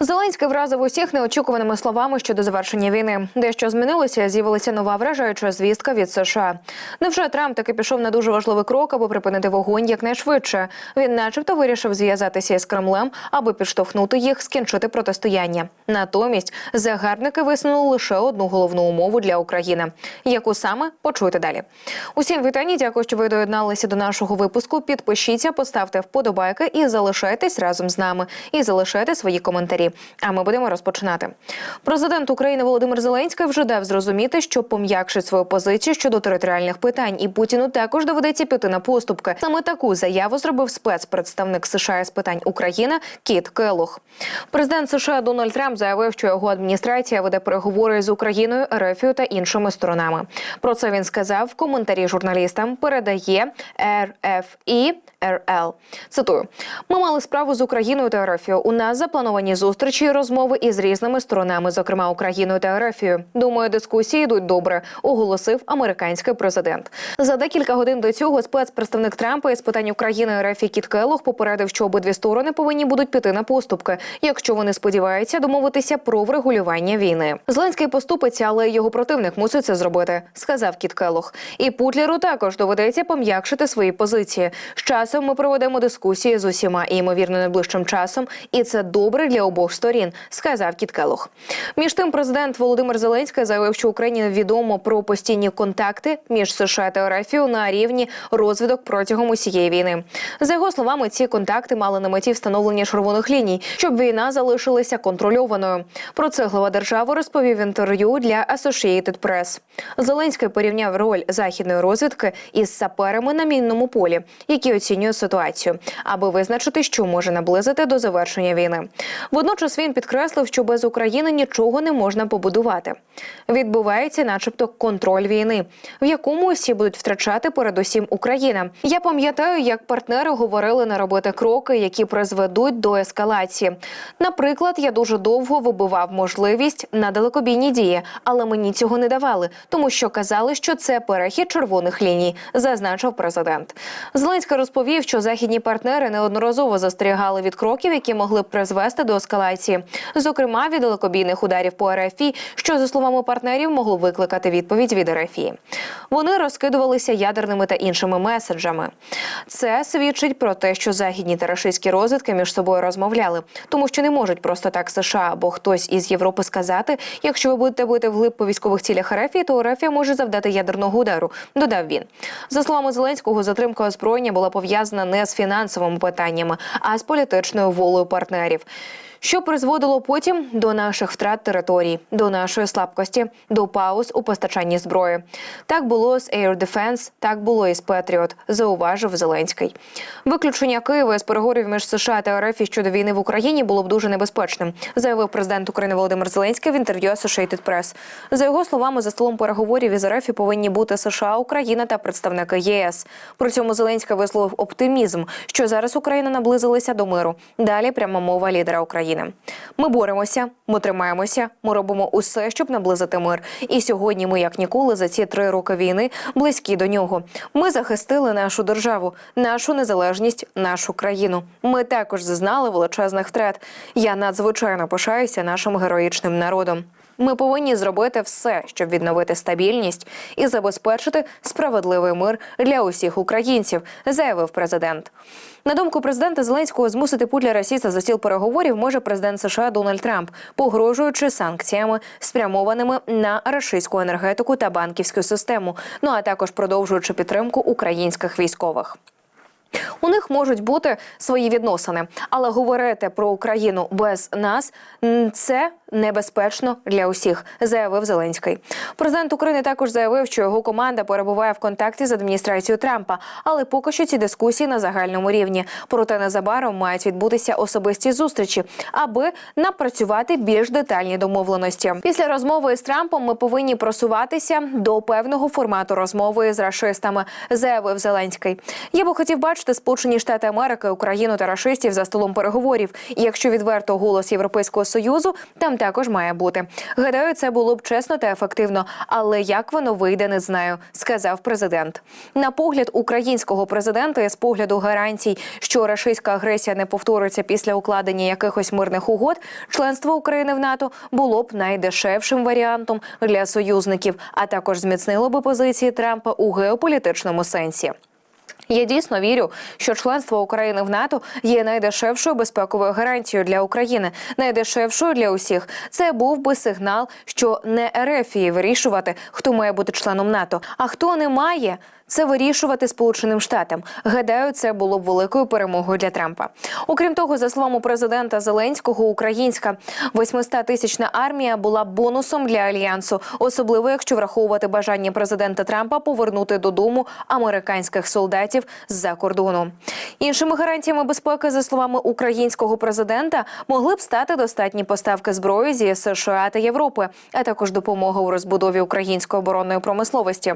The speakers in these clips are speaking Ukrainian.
Зеленський вразив усіх неочікуваними словами щодо завершення війни. Дещо змінилося, з'явилася нова вражаюча звістка від США. Невже Трамп таки пішов на дуже важливий крок, аби припинити вогонь якнайшвидше? Він, начебто, вирішив зв'язатися із Кремлем, аби підштовхнути їх скінчити протистояння. Натомість загарбники висунули лише одну головну умову для України, яку саме почуйте далі. Усім вітання. Дякую, що ви доєдналися до нашого випуску. Підпишіться, поставте вподобайки і залишайтесь разом з нами. І залишайте свої коментарі. А ми будемо розпочинати. Президент України Володимир Зеленський вже дав зрозуміти, що пом'якшить свою позицію щодо територіальних питань, і Путіну також доведеться піти на поступки. Саме таку заяву зробив спецпредставник США з питань України Кіт Келох. Президент США Дональд Трамп заявив, що його адміністрація веде переговори з Україною, РФ та іншими сторонами. Про це він сказав в коментарі журналістам. Передає RFE РЛ. Цитую: ми мали справу з Україною та Ерефією. У нас заплановані зустрічі і розмови із різними сторонами, зокрема Україною та Ерефією. Думаю, дискусії йдуть добре, оголосив американський президент. За декілька годин до цього спецпредставник Трампа із питань України Ерефі Кіт Келлог попередив, що обидві сторони повинні будуть піти на поступки, якщо вони сподіваються домовитися про врегулювання війни. Зеленський поступиться, але його противник мусить це зробити, сказав Кіт Келлог. І Путлеру також доведеться пом'якшити свої позиції. З часом ми проведемо дискусії з усіма і ймовірно найближчим часом, і це добре для обох сторін, сказав Кіт Келлог. Між тим, президент Володимир Зеленський заявив, що Україні відомо про постійні контакти між США та РФ на рівні розвідок протягом усієї війни. За його словами, ці контакти мали на меті встановлення червоних ліній, щоб війна залишилася контрольованою. Про це глава держави розповів в інтерв'ю для Associated Press. Зеленський порівняв роль західної розвідки із саперами на мінному полі, які оцінюють ситуацію, аби визначити, що може наблизити до завершення війни. Водночас він підкреслив, що без України нічого не можна побудувати. Відбувається, начебто, контроль війни, в якому усі будуть втрачати передусім Україна. Я пам'ятаю, як партнери говорили не робити кроки, які призведуть до ескалації. Наприклад, я дуже довго вибивав можливість на далекобійні дії, але мені цього не давали, тому що казали, що це перехід червоних ліній, зазначив президент. Зеленський розповів, що західні партнери неодноразово застерігали від кроків, які могли б призвести до ескалації, зокрема від далекобійних ударів по РФІ, що за словами партнерів могло викликати відповідь від РФІ. Вони розкидувалися ядерними та іншими меседжами. Це свідчить про те, що західні та рашистські розвідки між собою розмовляли, тому що не можуть просто так США або хтось із Європи сказати, якщо ви будете бити вглиб по військових цілях РФ, то РФ може завдати ядерного удару. Додав він. За словами Зеленського, затримка озброєння була пов'язана не з фінансовими питаннями, а з політичною волею партнерів. Що призводило потім до наших втрат територій, до нашої слабкості, до пауз у постачанні зброї. Так було з Air Defense, так було і з Patriot, зауважив Зеленський. Виключення Києва з переговорів між США та РФ щодо війни в Україні було б дуже небезпечним, заявив президент України Володимир Зеленський в інтерв'ю Associated Press. За його словами, за столом переговорів із РФ повинні бути США, Україна та представники ЄС. При цьому Зеленський висловив оптимізм, що зараз Україна наблизилася до миру. Далі пряма мова лідера України. Ми боремося, ми тримаємося, ми робимо усе, щоб наблизити мир. І сьогодні ми, як ніколи, за ці три роки війни близькі до нього. Ми захистили нашу державу, нашу незалежність, нашу країну. Ми також зазнали величезних втрат. Я надзвичайно пишаюся нашим героїчним народом. Ми повинні зробити все, щоб відновити стабільність і забезпечити справедливий мир для усіх українців, заявив президент. На думку президента Зеленського, змусити Путіна сісти за стіл переговорів може президент США Дональд Трамп, погрожуючи санкціями, спрямованими на рашистську енергетику та банківську систему. Ну а також продовжуючи підтримку українських військових. У них можуть бути свої відносини, але говорити про Україну без нас це небезпечно для усіх, заявив Зеленський. Президент України також заявив, що його команда перебуває в контакті з адміністрацією Трампа, але поки що ці дискусії на загальному рівні. Проте незабаром мають відбутися особисті зустрічі, аби напрацювати більш детальні домовленості. Після розмови з Трампом ми повинні просуватися до певного формату розмови з рашистами, заявив Зеленський. Я би хотів бачити Сполучені Штати Америки, Україну та рашистів за столом переговорів. І якщо відверто голос Європейського союзу, там Також має бути. Гадаю, це було б чесно та ефективно. Але як воно вийде, не знаю, сказав президент. На погляд українського президента, з погляду гарантій, що рашистська агресія не повториться після укладення якихось мирних угод, членство України в НАТО було б найдешевшим варіантом для союзників, а також зміцнило би позиції Трампа у геополітичному сенсі. Я дійсно вірю, що членство України в НАТО є найдешевшою безпековою гарантією для України, найдешевшою для усіх. Це був би сигнал, що не Ерефії вирішувати, хто має бути членом НАТО, а хто не має. Це вирішувати Сполученим Штатам. Гадаю, це було б великою перемогою для Трампа. Окрім того, за словами президента Зеленського, українська 800-тисячна армія була бонусом для альянсу, особливо якщо враховувати бажання президента Трампа повернути додому американських солдатів з-за кордону. Іншими гарантіями безпеки, за словами українського президента, могли б стати достатні поставки зброї зі США та Європи, а також допомога у розбудові української оборонної промисловості.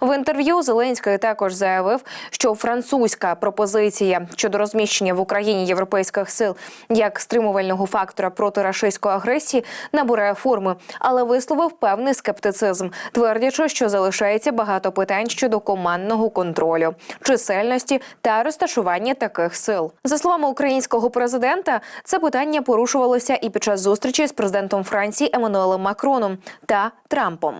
В інтерв'ю Зеленський також заявив, що французька пропозиція щодо розміщення в Україні європейських сил як стримувального фактора проти рашистської агресії набирає форми, але висловив певний скептицизм, твердячи, що залишається багато питань щодо командного контролю, чисельності та розташування таких сил. За словами українського президента, це питання порушувалося і під час зустрічі з президентом Франції Еммануелем Макроном та Трампом.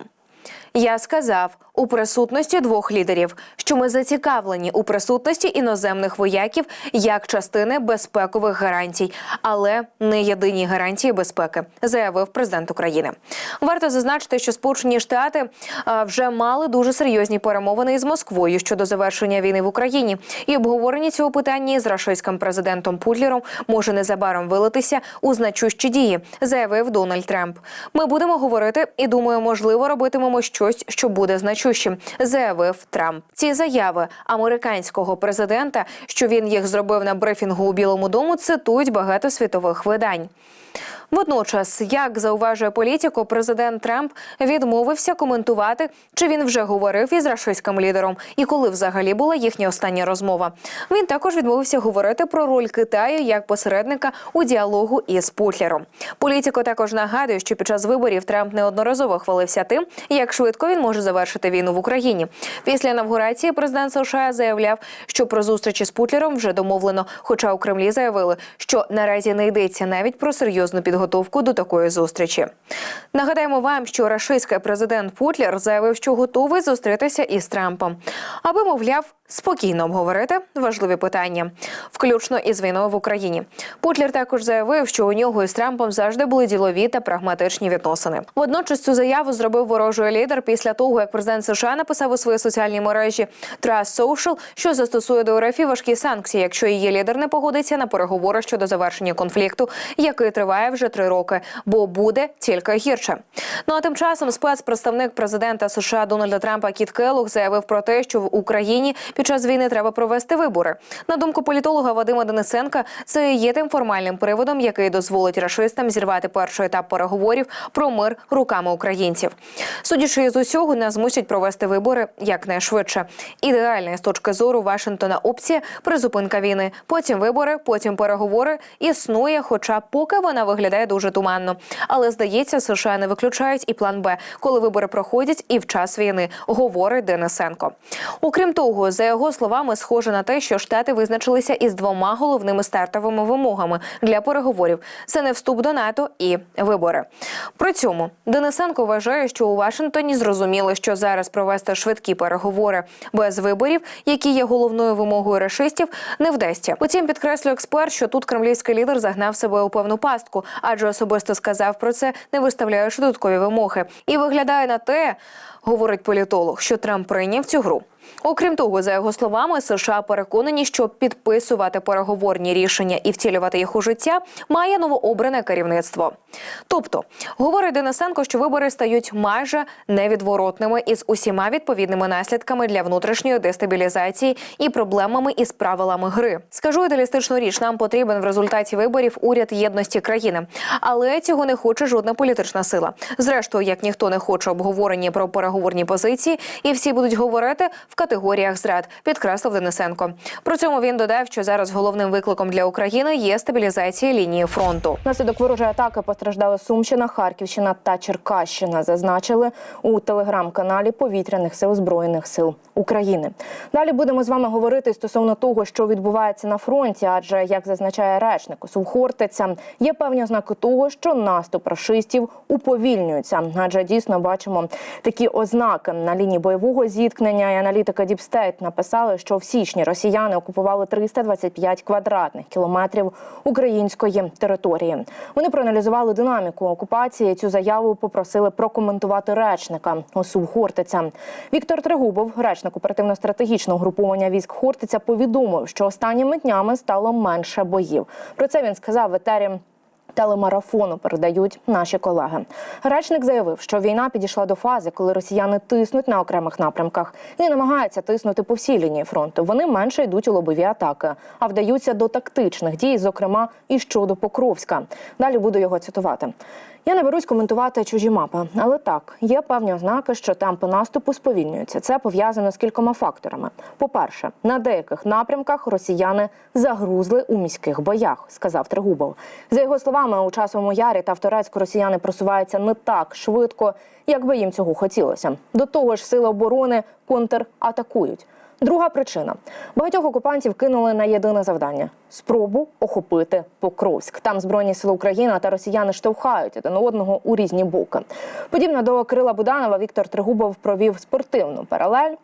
Я сказав у присутності двох лідерів, що ми зацікавлені у присутності іноземних вояків як частини безпекових гарантій, але не єдині гарантії безпеки, заявив президент України. Варто зазначити, що Сполучені Штати вже мали дуже серйозні перемовини із Москвою щодо завершення війни в Україні, і обговорення цього питання з рашистським президентом Путлером може незабаром вилитися у значущі дії, заявив Дональд Трамп. Ми будемо говорити і думаю, можливо, робитимемо щось, що буде значущим, заявив Трамп. Ці заяви американського президента, що він їх зробив на брифінгу у Білому дому, цитують багато світових видань. Водночас, як зауважує політико, президент Трамп відмовився коментувати, чи він вже говорив із рашистським лідером і коли взагалі була їхня остання розмова. Він також відмовився говорити про роль Китаю як посередника у діалогу із Путлером. Політико також нагадує, що під час виборів Трамп неодноразово хвалився тим, як швидко він може завершити війну в Україні. Після інавгурації президент США заявляв, що про зустрічі з Путлером вже домовлено. Хоча у Кремлі заявили, що наразі не йдеться навіть про серйозну підготовку до такої зустрічі. Нагадаємо вам, що рашистський президент Путлер заявив, що готовий зустрітися із Трампом, аби мовляв. Спокійно обговорити важливі питання, включно із війною в Україні. Путлер також заявив, що у нього із Трампом завжди були ділові та прагматичні відносини. Водночас цю заяву зробив ворожий лідер після того, як президент США написав у своїй соціальній мережі Trust Social, що застосує до РФ важкі санкції, якщо її лідер не погодиться на переговори щодо завершення конфлікту, який триває вже три роки, бо буде тільки гірше. Ну а тим часом спецпредставник президента США Дональда Трампа Кіт Келлог заявив про те, що в Україні під час війни треба провести вибори. На думку політолога Вадима Денисенка, це є тим формальним приводом, який дозволить рашистам зірвати перший етап переговорів про мир руками українців. Судячи з усього, нас змусять провести вибори якнайшвидше. Ідеальна з точки зору Вашингтона опція призупинка війни. Потім вибори, потім переговори існує, хоча поки вона виглядає дуже туманно. Але здається, США не виключають і план Б, коли вибори проходять і в час війни, говорить Денисенко. Окрім того, за його словами, схоже на те, що штати визначилися із двома головними стартовими вимогами для переговорів: це не вступ до НАТО і вибори. При цьому Денисенко вважає, що у Вашингтоні зрозуміли, що зараз провести швидкі переговори без виборів, які є головною вимогою рашистів, не вдасться. Утім, підкреслює експерт, що тут кремлівський лідер загнав себе у певну пастку, адже особисто сказав про це, не виставляючи додаткові вимоги, і виглядає на те, говорить політолог, що Трамп прийняв цю гру. Окрім того, за його словами, США переконані, що підписувати переговорні рішення і втілювати їх у життя має новообране керівництво. Тобто, говорить Денисенко, що вибори стають майже невідворотними із усіма відповідними наслідками для внутрішньої дестабілізації і проблемами із правилами гри. Скажу ідеалістичну річ, нам потрібен в результаті виборів уряд єдності країни, але цього не хоче жодна політична сила. Зрештою, як ніхто не хоче обговорення про переговорні позиції, і всі будуть говорити в категоріях зрад, підкреслив Денисенко. При цьому він додав, що зараз головним викликом для України є стабілізація лінії фронту. Наслідок ворожої атаки постраждали Сумщина, Харківщина та Черкащина. Зазначили у телеграм-каналі повітряних сил збройних сил України. Далі будемо з вами говорити стосовно того, що відбувається на фронті, адже як зазначає речник Сувхортиця, є певні ознаки того, що наступ рашистів уповільнюється. Адже дійсно бачимо такі ознаки на лінії бойового зіткнення. І аналітика Діпстейт написали, що в січні росіяни окупували 325 квадратних кілометрів української території. Вони проаналізували динаміку окупації. Цю заяву попросили прокоментувати речника ОСУ Хортиця. Віктор Трегубов, речник оперативно-стратегічного груповання військ Хортиця, повідомив, що останніми днями стало менше боїв. Про це він сказав в етері телемарафону передають наші колеги. Речник заявив, що війна підійшла до фази, коли росіяни тиснуть на окремих напрямках і намагаються тиснути по всій лінії фронту. Вони менше йдуть у лобові атаки, а вдаються до тактичних дій, зокрема і щодо Покровська. Далі буду його цитувати. Я не берусь коментувати чужі мапи, але так є певні ознаки, що темпи наступу сповільнюються. Це пов'язано з кількома факторами. По-перше, на деяких напрямках росіяни загрузли у міських боях, сказав Трегубов. За його словами, у часовому ярі та в Торецьку росіяни просуваються не так швидко, як би їм цього хотілося. До того ж, сили оборони контратакують. Друга причина: багатьох окупантів кинули на єдине завдання спробу охопити Покровськ. Там збройні сили України та росіяни штовхають один одного у різні боки. Подібно до Кирила Буданова, Віктор Тригубов провів спортивну паралель.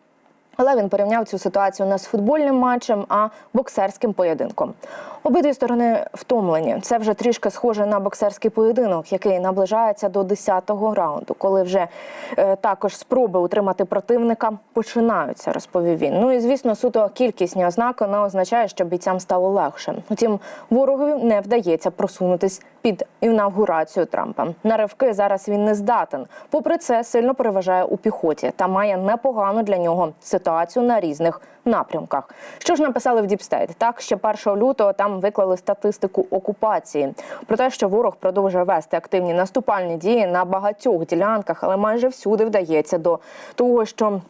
Але він порівняв цю ситуацію не з футбольним матчем, а боксерським поєдинком. Обидві сторони втомлені. Це вже трішки схоже на боксерський поєдинок, який наближається до 10-го раунду, коли вже е, також спроби утримати противника починаються, розповів він. Ну і звісно, суто кількісні ознаки не означає, що бійцям стало легше. Утім, ворогові не вдається просунутись під інавгурацію Трампа. На ривки зараз він не здатен. Попри це, сильно переважає у піхоті та має непогану для нього ситуацію на різних напрямках. Що ж написали в Діпстейт? Так, ще 1 лютого там виклали статистику окупації про те, що ворог продовжує вести активні наступальні дії на багатьох ділянках, але майже всюди вдається до того, що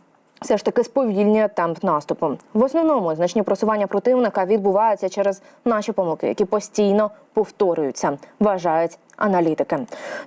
все ж таки сповільнює темп наступу. В основному значні просування противника відбуваються через наші помилки, які постійно повторюються, вважають аналітики.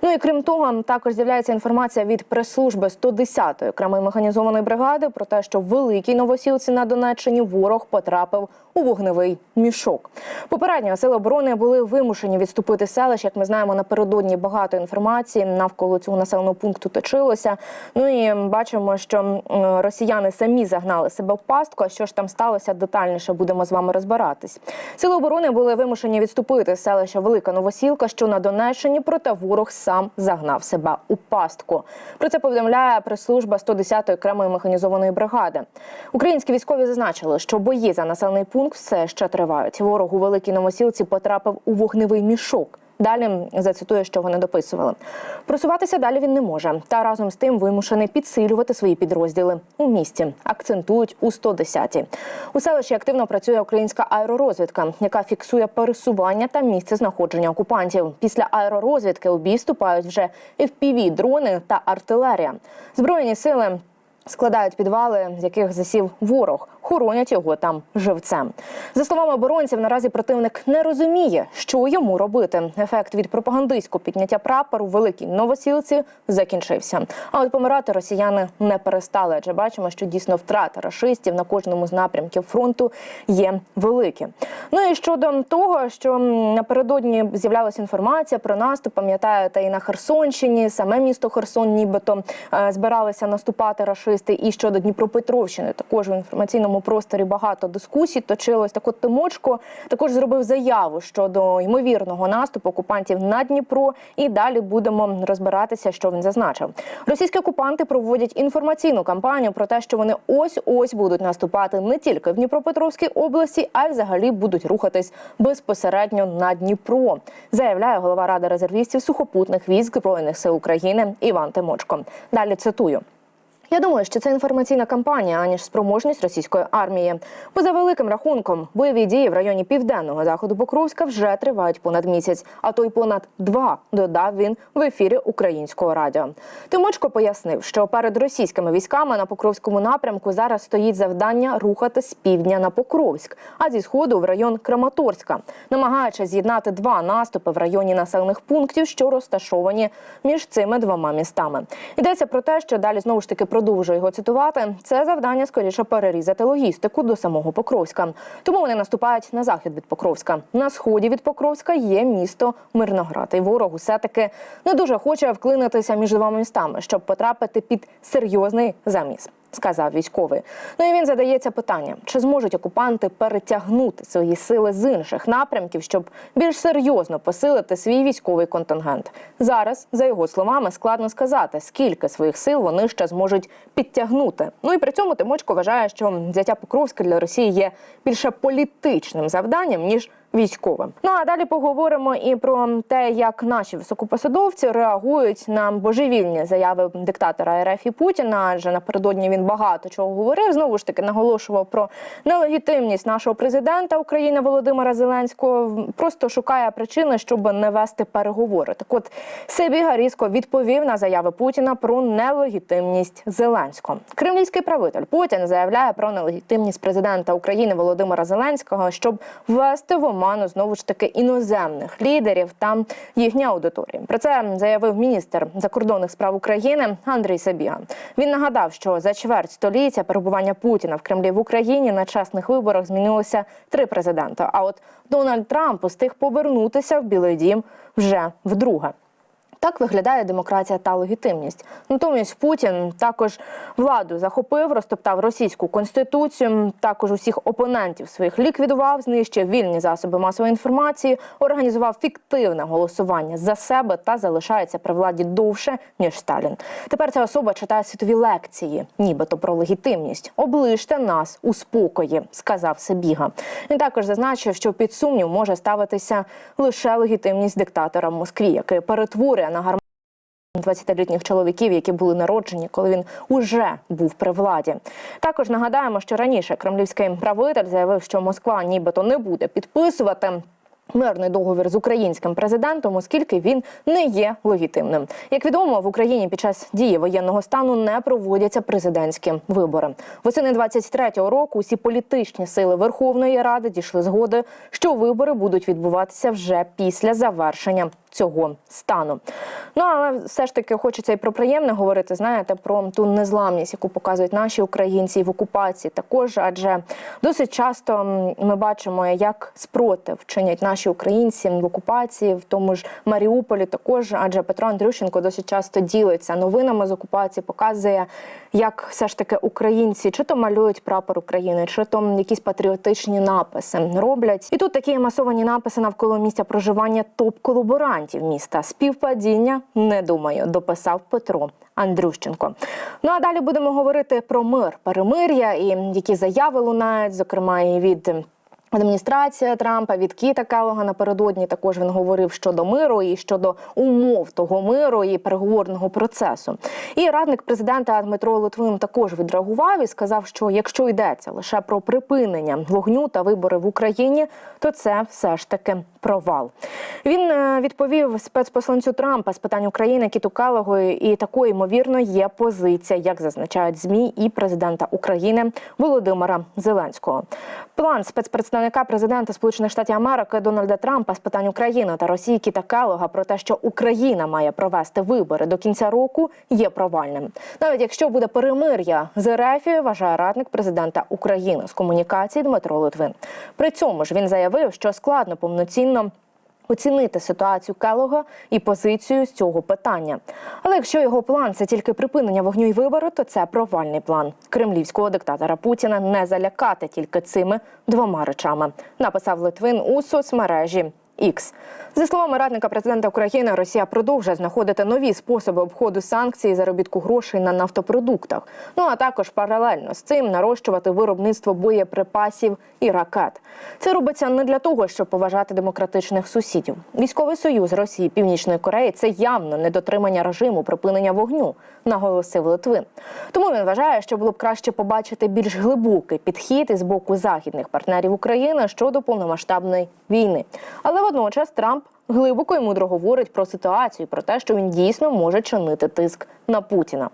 Ну і крім того, також з'являється інформація від прес-служби 110-ї окремої механізованої бригади про те, що в великій новосілці на Донеччині ворог потрапив у вогневий мішок. Попередньо сили оборони були вимушені відступити селищ. Як ми знаємо, напередодні багато інформації навколо цього населеного пункту точилося. Ну і бачимо, що росіяни самі загнали себе в пастку. А що ж там сталося, детальніше будемо з вами розбиратись. Сили оборони були вимушені відступити селища Велика Новосілка, що на Донеччині, проте ворог сам загнав себе у пастку. Про це повідомляє прес-служба 110-ї окремої механізованої бригади. Українські військові зазначили, що бої за населений пункт все ще тривають. Ворог у Великій Новосілці потрапив у вогневий мішок. Далі зацитую, що вони дописували. Просуватися далі він не може, та разом з тим вимушений підсилювати свої підрозділи у місті. Акцентують у 110-ті. У селищі активно працює українська аеророзвідка, яка фіксує пересування та місце знаходження окупантів. Після аеророзвідки у бій вступають вже fpv дрони та артилерія. Збройні сили. Складають підвали, з яких засів ворог, хоронять його там живцем. За словами оборонців, наразі противник не розуміє, що йому робити. Ефект від пропагандистського підняття прапору великій новосілці закінчився. А от помирати росіяни не перестали. Адже бачимо, що дійсно втрата рашистів на кожному з напрямків фронту є великі. Ну і щодо того, що напередодні з'являлася інформація про наступ, пам'ятаєте, і на Херсонщині, саме місто Херсон, нібито е, збиралися наступати рашисти. І щодо Дніпропетровщини, також в інформаційному просторі багато дискусій точилось. Так от Тимочко також зробив заяву щодо ймовірного наступу окупантів на Дніпро. І далі будемо розбиратися, що він зазначив. Російські окупанти проводять інформаційну кампанію про те, що вони ось ось будуть наступати не тільки в Дніпропетровській області, а й взагалі будуть рухатись безпосередньо на Дніпро. Заявляє голова ради резервістів сухопутних військ збройних сил України Іван Тимочко. Далі цитую. Я думаю, що це інформаційна кампанія, аніж спроможність російської армії. Бо за великим рахунком бойові дії в районі південного заходу Покровська вже тривають понад місяць, а то й понад два. Додав він в ефірі українського радіо. Тимочко пояснив, що перед російськими військами на Покровському напрямку зараз стоїть завдання рухати з півдня на Покровськ, а зі сходу в район Краматорська, намагаючись з'єднати два наступи в районі населених пунктів, що розташовані між цими двома містами. Йдеться про те, що далі знову ж таки продовжую його цитувати. Це завдання скоріше перерізати логістику до самого Покровська. Тому вони наступають на захід від Покровська. На сході від Покровська є місто Мирноград. І ворог усе таки не дуже хоче вклинитися між двома містами, щоб потрапити під серйозний заміс. Сказав військовий. Ну і він задається питанням: чи зможуть окупанти перетягнути свої сили з інших напрямків, щоб більш серйозно посилити свій військовий контингент? Зараз, за його словами, складно сказати, скільки своїх сил вони ще зможуть підтягнути. Ну і при цьому Тимочко вважає, що взяття Покровська для Росії є більше політичним завданням ніж військовим. Ну а далі поговоримо і про те, як наші високопосадовці реагують на божевільні заяви диктатора РФ і Путіна. Адже напередодні він багато чого говорив. Знову ж таки наголошував про нелегітимність нашого президента України Володимира Зеленського. Просто шукає причини, щоб не вести переговори. Так, от Сибіга різко відповів на заяви Путіна про нелегітимність Зеленського. Кремлівський правитель Путін заявляє про нелегітимність президента України Володимира Зеленського, щоб ввести в оману знову ж таки іноземних лідерів та їхні аудиторії. Про це заявив міністр закордонних справ України Андрій Сабіга. Він нагадав, що за чверть століття перебування Путіна в Кремлі в Україні на чесних виборах змінилося три президента. А от Дональд Трамп устиг повернутися в Білий Дім вже вдруге. Так виглядає демократія та легітимність. Натомість Путін також владу захопив, розтоптав російську конституцію. Також усіх опонентів своїх ліквідував, знищив вільні засоби масової інформації, організував фіктивне голосування за себе та залишається при владі довше ніж Сталін. Тепер ця особа читає світові лекції, нібито про легітимність. Оближте нас у спокої, сказав Себіга. Він також зазначив, що під сумнів може ставитися лише легітимність диктатора в Москві, який перетворює на гармонію 20-літніх чоловіків, які були народжені, коли він уже був при владі. Також нагадаємо, що раніше кремлівський правитель заявив, що Москва нібито не буде підписувати. Мирний договір з українським президентом, оскільки він не є легітимним. Як відомо, в Україні під час дії воєнного стану не проводяться президентські вибори. Восени 23-го року усі політичні сили Верховної Ради дійшли згоди, що вибори будуть відбуватися вже після завершення цього стану. Ну але все ж таки хочеться і про приємне говорити. Знаєте, про ту незламність, яку показують наші українці в окупації, також адже досить часто ми бачимо, як спротив чинять наші українці в окупації, в тому ж Маріуполі. Також адже Петро Андрющенко досить часто ділиться новинами з окупації, показує, як все ж таки українці чи то малюють прапор України, чи то якісь патріотичні написи роблять. І тут такі масовані написи навколо місця проживання топ-колаборантів міста. Співпадіння не думаю, дописав Петро. Андрющенко. Ну а далі будемо говорити про мир, перемир'я і які заяви лунають, зокрема і від Адміністрація Трампа від Кіта Келлога напередодні також він говорив щодо миру і щодо умов того миру і переговорного процесу. І радник президента Дмитро Литвин також відреагував і сказав, що якщо йдеться лише про припинення вогню та вибори в Україні, то це все ж таки провал. Він е, відповів спецпосланцю Трампа з питань України Кіту Келлогу, і такою ймовірно є позиція, як зазначають змі і президента України Володимира Зеленського. План спецпредставника президента Сполучених Штатів Америки Дональда Трампа з питань України та Росії Кіта Келога про те, що Україна має провести вибори до кінця року, є провальним. Навіть якщо буде перемир'я з РФ, вважає радник президента України з комунікації Дмитро Литвин. При цьому ж він заявив, що складно повноцінно оцінити ситуацію Келога і позицію з цього питання. Але якщо його план це тільки припинення вогню і вибору, то це провальний план кремлівського диктатора Путіна не залякати тільки цими двома речами. Написав Литвин у соцмережі X. За словами радника президента України, Росія продовжує знаходити нові способи обходу санкцій і заробітку грошей на нафтопродуктах. Ну а також паралельно з цим нарощувати виробництво боєприпасів і ракет. Це робиться не для того, щоб поважати демократичних сусідів. Військовий союз Росії Північної Кореї це явно недотримання режиму припинення вогню, наголосив Литвин. Тому він вважає, що було б краще побачити більш глибокий підхід із боку західних партнерів України щодо повномасштабної війни. Але водночас Трамп глибоко і мудро говорить про ситуацію, про те, що він дійсно може чинити тиск на Путіна.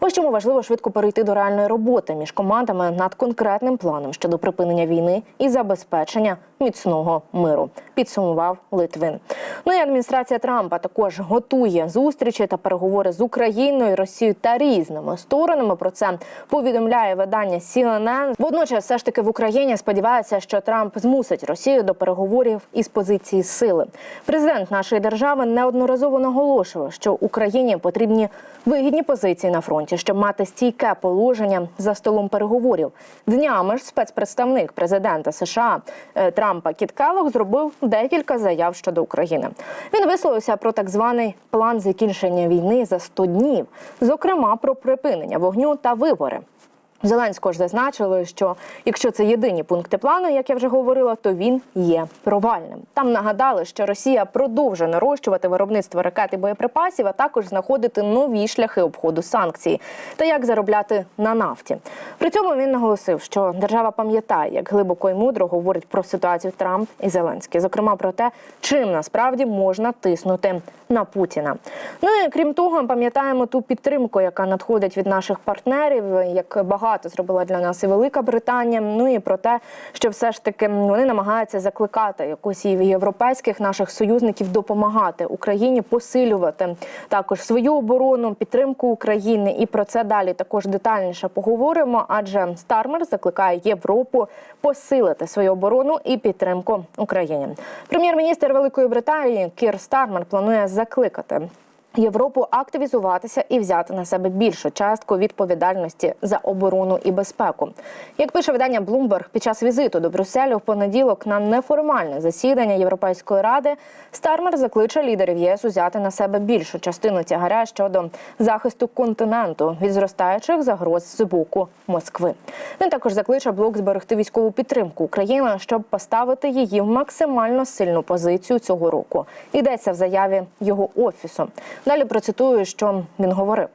Ось чому важливо швидко перейти до реальної роботи між командами над конкретним планом щодо припинення війни і забезпечення міцного миру. Підсумував Литвин. Ну і адміністрація Трампа також готує зустрічі та переговори з Україною, Росією та різними сторонами. Про це повідомляє видання CNN. Водночас, все ж таки в Україні сподіваються, що Трамп змусить Росію до переговорів із позиції сили. Президент нашої держави неодноразово наголошував, що Україні потрібні вигідні позиції на фронті, щоб мати стійке положення за столом переговорів. Днями ж спецпредставник президента США е, Трампа Кіт Келлог зробив декілька заяв щодо України. Він висловився про так званий план закінчення війни за 100 днів, зокрема про припинення вогню та вибори. Зеленського ж зазначили, що якщо це єдині пункти плану, як я вже говорила, то він є провальним. Там нагадали, що Росія продовжує нарощувати виробництво ракет і боєприпасів, а також знаходити нові шляхи обходу санкцій та як заробляти на нафті. При цьому він наголосив, що держава пам'ятає, як глибоко і мудро говорить про ситуацію Трамп і Зеленський, зокрема про те, чим насправді можна тиснути на Путіна. Ну і крім того, пам'ятаємо ту підтримку, яка надходить від наших партнерів, як багато зробила для нас і Велика Британія. Ну і про те, що все ж таки вони намагаються закликати якось і європейських наших союзників допомагати Україні посилювати також свою оборону, підтримку України. І про це далі також детальніше поговоримо. Адже Стармер закликає Європу посилити свою оборону і підтримку Україні. Прем'єр-міністр Великої Британії Кір Стармер планує закликати. Європу активізуватися і взяти на себе більшу частку відповідальності за оборону і безпеку. Як пише видання Bloomberg, під час візиту до Брюсселю в понеділок на неформальне засідання Європейської ради Стармер закличе лідерів ЄС узяти на себе більшу частину тягаря щодо захисту континенту від зростаючих загроз з боку Москви. Він також закличе блок зберегти військову підтримку України, щоб поставити її в максимально сильну позицію цього року. Йдеться в заяві його офісу. Далі процитую, що він говорив.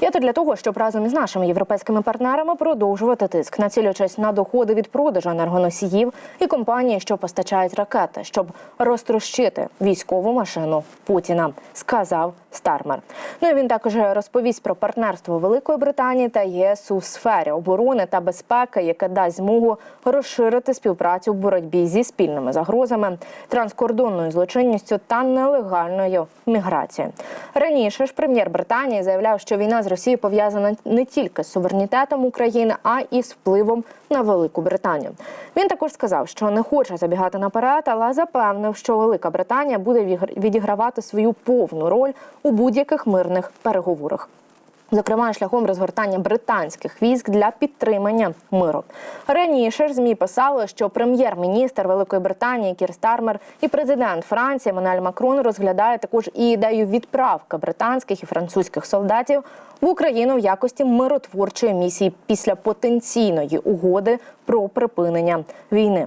Я тут для того, щоб разом із нашими європейськими партнерами продовжувати тиск, націлюючись на доходи від продажу енергоносіїв і компанії, що постачають ракети, щоб розтрощити військову машину Путіна, сказав Стармер. Ну і він також розповість про партнерство Великої Британії та єС у сфері оборони та безпеки, яке дасть змогу розширити співпрацю в боротьбі зі спільними загрозами, транскордонною злочинністю та нелегальною міграцією. Раніше ж прем'єр Британії заявляв, що війна з Росією пов'язана не тільки з суверенітетом України, а і з впливом на Велику Британію. Він також сказав, що не хоче забігати наперед, але запевнив, що Велика Британія буде відігравати свою повну роль у будь-яких мирних переговорах. Зокрема, шляхом розгортання британських військ для підтримання миру. Раніше ж змі писали, що прем'єр-міністр Великої Британії Кір Стармер і президент Франції Еммануель Макрон розглядають також і ідею відправки британських і французьких солдатів в Україну в якості миротворчої місії після потенційної угоди про припинення війни.